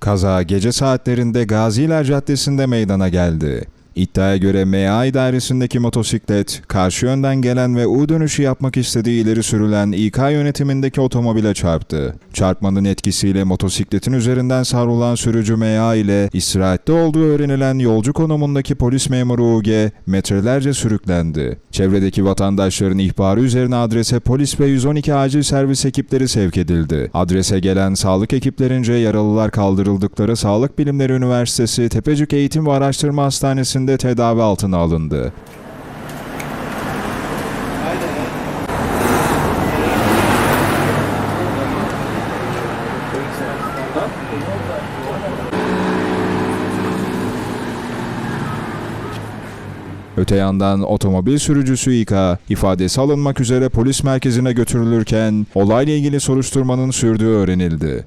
Kaza gece saatlerinde Gaziler Caddesi'nde meydana geldi. İddiaya göre MA idaresindeki motosiklet, karşı yönden gelen ve U dönüşü yapmak istediği ileri sürülen İK yönetimindeki otomobile çarptı. Çarpmanın etkisiyle motosikletin üzerinden savrulan sürücü MA ile istirahatte olduğu öğrenilen yolcu konumundaki polis memuru UG metrelerce sürüklendi. Çevredeki vatandaşların ihbarı üzerine adrese polis ve 112 acil servis ekipleri sevk edildi. Adrese gelen sağlık ekiplerince yaralılar kaldırıldıkları Sağlık Bilimleri Üniversitesi Tepecik Eğitim ve Araştırma Hastanesi'nde tedavi altına alındı. Öte yandan otomobil sürücüsü İK ifadesi alınmak üzere polis merkezine götürülürken olayla ilgili soruşturmanın sürdüğü öğrenildi.